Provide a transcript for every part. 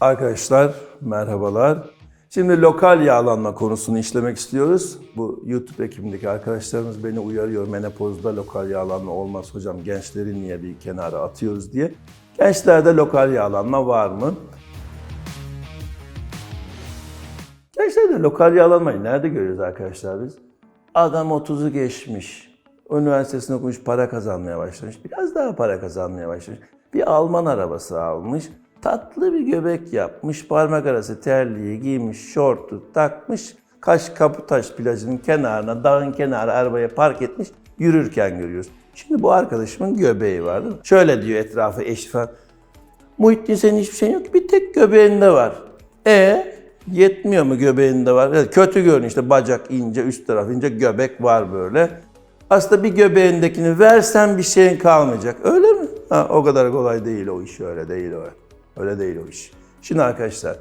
Arkadaşlar merhabalar. Şimdi lokal yağlanma konusunu işlemek istiyoruz. Bu YouTube ekibindeki arkadaşlarımız beni uyarıyor. Menopozda lokal yağlanma olmaz hocam. Gençleri niye bir kenara atıyoruz diye. Gençlerde lokal yağlanma var mı? Gençlerde lokal yağlanmayı nerede görüyoruz arkadaşlar biz? Adam 30'u geçmiş. Üniversitesini okumuş, para kazanmaya başlamış. Biraz daha para kazanmaya başlamış. Bir Alman arabası almış. Tatlı bir göbek yapmış. Parmak arası terliği giymiş, şortu takmış. Kaş Kaputaş plajının kenarına, dağın kenarı arabaya park etmiş. Yürürken görüyoruz. Şimdi bu arkadaşımın göbeği vardı. Şöyle diyor etrafı eşi falan. Muhittin senin hiçbir şeyin yok. Bir tek göbeğinde var. E yetmiyor mu göbeğinde var? Evet, kötü görünüyor işte bacak ince, üst taraf ince, göbek var böyle. Aslında bir göbeğindekini versen bir şeyin kalmayacak. Öyle mi? Ha, o kadar kolay değil o iş. Öyle değil o. Öyle değil o iş. Şimdi arkadaşlar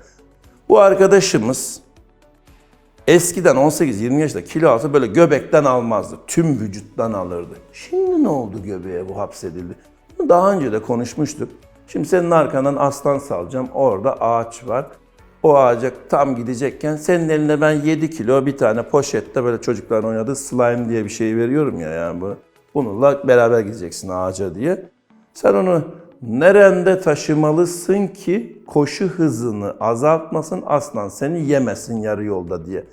bu arkadaşımız Eskiden 18-20 yaşında kilo alsa böyle göbekten almazdı. Tüm vücuttan alırdı. Şimdi ne oldu göbeğe bu hapsedildi? Daha önce de konuşmuştuk. Şimdi senin arkandan aslan salacağım. Orada ağaç var. O ağaca tam gidecekken senin eline ben 7 kilo bir tane poşette böyle çocukların oynadığı slime diye bir şey veriyorum ya yani bu. Bununla beraber gideceksin ağaca diye. Sen onu nerende taşımalısın ki koşu hızını azaltmasın aslan seni yemesin yarı yolda diye.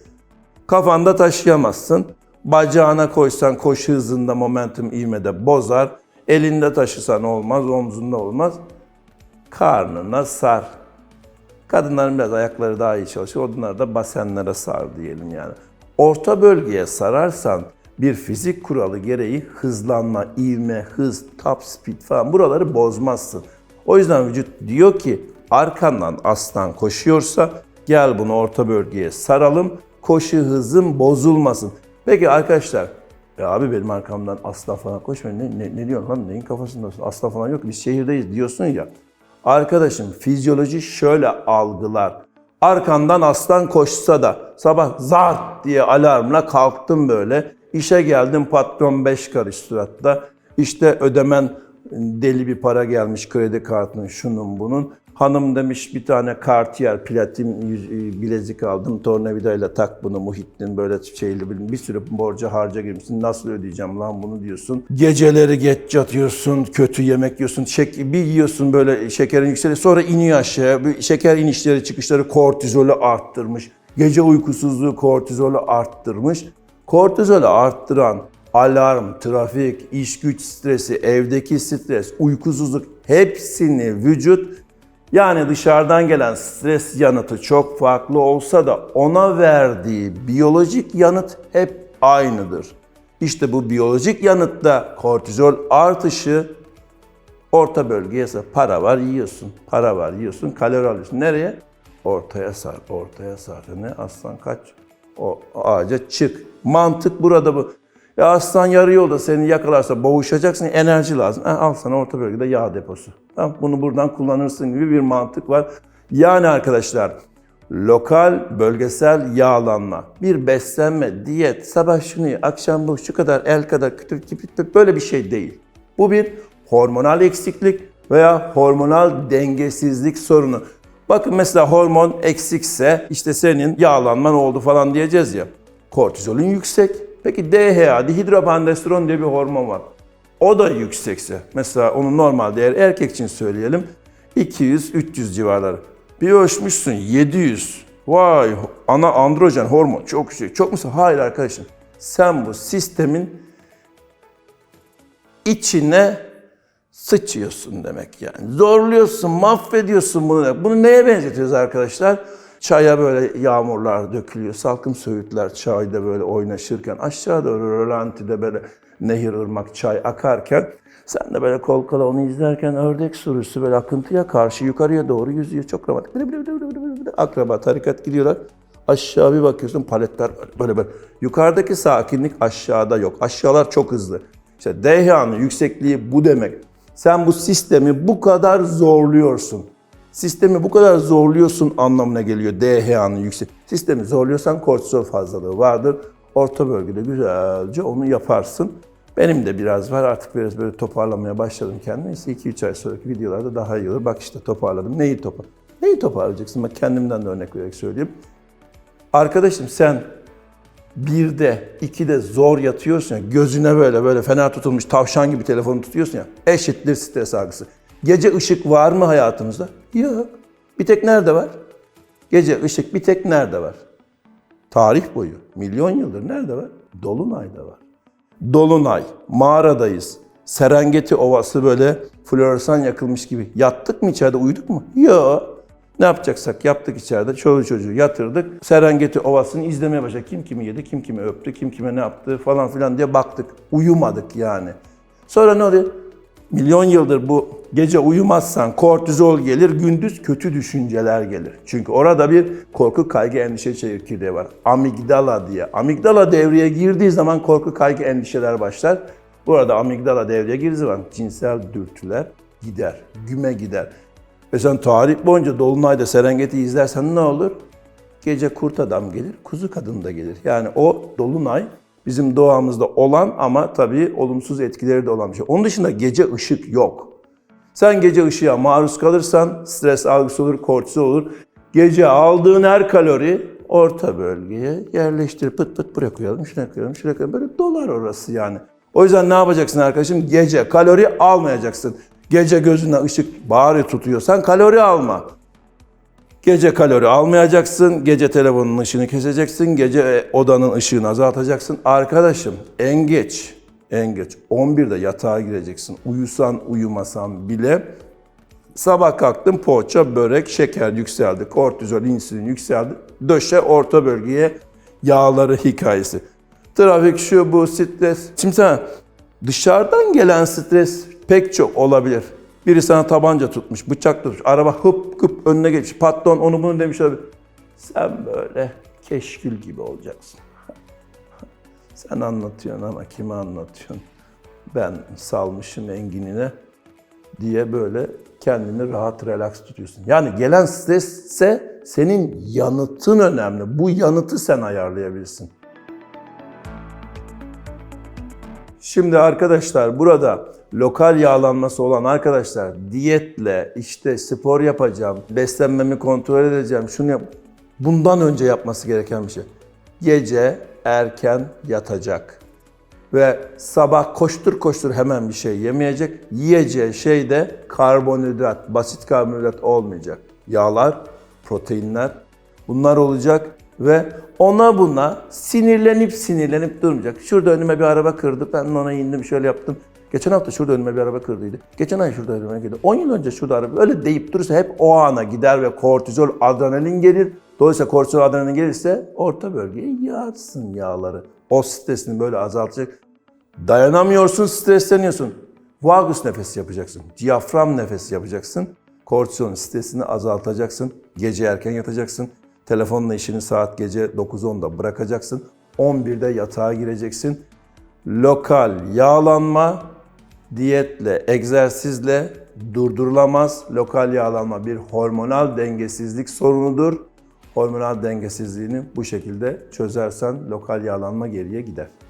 Kafanda taşıyamazsın. Bacağına koysan koşu hızında momentum ivmede bozar. Elinde taşısan olmaz, omzunda olmaz. Karnına sar. Kadınların biraz ayakları daha iyi çalışıyor. Onlar da basenlere sar diyelim yani. Orta bölgeye sararsan bir fizik kuralı gereği hızlanma, ivme, hız, top speed falan buraları bozmazsın. O yüzden vücut diyor ki arkandan aslan koşuyorsa gel bunu orta bölgeye saralım. Koşu hızın bozulmasın. Peki arkadaşlar ya abi benim arkamdan aslan falan koşmuyor. Ne, ne, ne diyorsun lan neyin kafasındasın? Aslan falan yok biz şehirdeyiz diyorsun ya. Arkadaşım fizyoloji şöyle algılar. Arkandan aslan koşsa da sabah zart diye alarmla kalktım böyle. İşe geldim patron beş karış suratta. İşte ödemen deli bir para gelmiş kredi kartının şunun bunun. Hanım demiş bir tane Cartier platin e, bilezik aldım. Tornavidayla tak bunu Muhittin böyle şeyli bir, bir sürü borca harca girmişsin. Nasıl ödeyeceğim lan bunu diyorsun. Geceleri geç yatıyorsun, kötü yemek yiyorsun. Şek, bir yiyorsun böyle şekerin yükseliyor. Sonra iniyor aşağıya. Bir şeker inişleri çıkışları kortizolü arttırmış. Gece uykusuzluğu kortizolü arttırmış. Kortizolü arttıran alarm, trafik, iş güç stresi, evdeki stres, uykusuzluk hepsini vücut yani dışarıdan gelen stres yanıtı çok farklı olsa da ona verdiği biyolojik yanıt hep aynıdır. İşte bu biyolojik yanıtta kortizol artışı orta bölgeye sar. Para var yiyorsun, para var yiyorsun, kalori alıyorsun. Nereye? Ortaya sar, ortaya sar. Ne aslan kaç? O ağaca çık. Mantık burada bu. Ya aslan yarı yolda seni yakalarsa boğuşacaksın, enerji lazım. Ha, al sana orta bölgede yağ deposu. Tamam, bunu buradan kullanırsın gibi bir mantık var. Yani arkadaşlar lokal bölgesel yağlanma, bir beslenme, diyet, sabah şunu akşam bu, şu kadar, el kadar, kütür kütür böyle bir şey değil. Bu bir hormonal eksiklik veya hormonal dengesizlik sorunu. Bakın mesela hormon eksikse işte senin yağlanman oldu falan diyeceğiz ya. Kortizolün yüksek. Peki DHA, dihidropandestoron diye bir hormon var. O da yüksekse, mesela onun normal değeri erkek için söyleyelim 200-300 civarları. Bir ölçmüşsün 700. Vay ana androjen hormon çok yüksek. Çok mu? Hayır arkadaşım. Sen bu sistemin içine sıçıyorsun demek yani. Zorluyorsun, mahvediyorsun bunu. Bunu neye benzetiyoruz arkadaşlar? Çaya böyle yağmurlar dökülüyor, salkım söğütler çayda böyle oynaşırken, aşağı doğru rölantide böyle nehir, ırmak, çay akarken sen de böyle kol kola onu izlerken ördek sürüsü böyle akıntıya karşı yukarıya doğru yüzüyor. Çok romantik. Bile bile bile bile bile. Akraba, tarikat gidiyorlar. Aşağı bir bakıyorsun paletler böyle böyle. Yukarıdaki sakinlik aşağıda yok. Aşağılar çok hızlı. İşte DHA'nın yüksekliği bu demek. Sen bu sistemi bu kadar zorluyorsun. Sistemi bu kadar zorluyorsun anlamına geliyor DHA'nın yüksek. Sistemi zorluyorsan kortizol fazlalığı vardır. Orta bölgede güzelce onu yaparsın. Benim de biraz var artık biraz böyle toparlamaya başladım kendimi. İşte 2-3 ay sonraki videolarda daha iyi olur. Bak işte toparladım. Neyi topar? Neyi toparlayacaksın? Bak kendimden de örnek vererek söyleyeyim. Arkadaşım sen birde, ikide zor yatıyorsun ya, gözüne böyle böyle fena tutulmuş tavşan gibi telefonu tutuyorsun ya, eşittir stres algısı. Gece ışık var mı hayatımızda? Yok. Bir tek nerede var? Gece ışık bir tek nerede var? Tarih boyu, milyon yıldır nerede var? Dolunay'da var. Dolunay, mağaradayız. Serengeti Ovası böyle floresan yakılmış gibi. Yattık mı içeride, uyuduk mu? Yok. Ne yapacaksak yaptık içeride. Çoluğu çocuğu yatırdık. Serengeti Ovası'nı izlemeye başladık. Kim kimi yedi, kim kimi öptü, kim kime ne yaptı falan filan diye baktık. Uyumadık yani. Sonra ne oluyor? Milyon yıldır bu gece uyumazsan kortizol gelir, gündüz kötü düşünceler gelir. Çünkü orada bir korku, kaygı, endişe çekirdeği var. Amigdala diye. Amigdala devreye girdiği zaman korku, kaygı, endişeler başlar. Bu arada amigdala devreye girdiği zaman cinsel dürtüler gider, güme gider. Ve sen tarih boyunca Dolunay'da Serengeti izlersen ne olur? Gece kurt adam gelir, kuzu kadın da gelir. Yani o Dolunay bizim doğamızda olan ama tabii olumsuz etkileri de olan bir şey. Onun dışında gece ışık yok. Sen gece ışığa maruz kalırsan stres algısı olur, kortizol olur. Gece aldığın her kalori orta bölgeye yerleştir. Pıt pıt buraya koyalım, şuraya koyalım, şuraya koyalım. Böyle dolar orası yani. O yüzden ne yapacaksın arkadaşım? Gece kalori almayacaksın. Gece gözüne ışık bari tutuyorsan kalori alma. Gece kalori almayacaksın, gece telefonun ışığını keseceksin, gece odanın ışığını azaltacaksın. Arkadaşım en geç, en geç 11'de yatağa gireceksin. Uyusan uyumasan bile sabah kalktın poğaça, börek, şeker yükseldi, kortizol, insülin yükseldi. Döşe orta bölgeye yağları hikayesi. Trafik şu bu stres. Şimdi sana dışarıdan gelen stres pek çok olabilir. Biri sana tabanca tutmuş, bıçak tutmuş, araba hıp hıp önüne geçmiş, patron onu bunu demiş olabilir. Sen böyle keşkül gibi olacaksın. Sen anlatıyorsun ama kime anlatıyorsun? Ben salmışım enginine diye böyle kendini rahat relax tutuyorsun. Yani gelen stresse senin yanıtın önemli. Bu yanıtı sen ayarlayabilirsin. Şimdi arkadaşlar burada lokal yağlanması olan arkadaşlar diyetle işte spor yapacağım, beslenmemi kontrol edeceğim, şunu yap. Bundan önce yapması gereken bir şey. Gece erken yatacak. Ve sabah koştur koştur hemen bir şey yemeyecek. Yiyeceği şey de karbonhidrat, basit karbonhidrat olmayacak. Yağlar, proteinler bunlar olacak ve ona buna sinirlenip sinirlenip durmayacak. Şurada önüme bir araba kırdı, ben ona indim şöyle yaptım. Geçen hafta şurada önüme bir araba kırdıydı. Geçen ay şurada önüme girdi. 10 yıl önce şurada araba. Öyle deyip durursa hep o ana gider ve kortizol, adrenalin gelir. Dolayısıyla kortizol, adrenalin gelirse orta bölgeye yağsın yağları. O stresini böyle azaltacak. Dayanamıyorsun, stresleniyorsun. Vagus nefesi yapacaksın. Diyafram nefesi yapacaksın. Kortizolun stresini azaltacaksın. Gece erken yatacaksın. Telefonla işini saat gece 9-10'da bırakacaksın. 11'de yatağa gireceksin. Lokal yağlanma diyetle, egzersizle durdurulamaz. Lokal yağlanma bir hormonal dengesizlik sorunudur. Hormonal dengesizliğini bu şekilde çözersen lokal yağlanma geriye gider.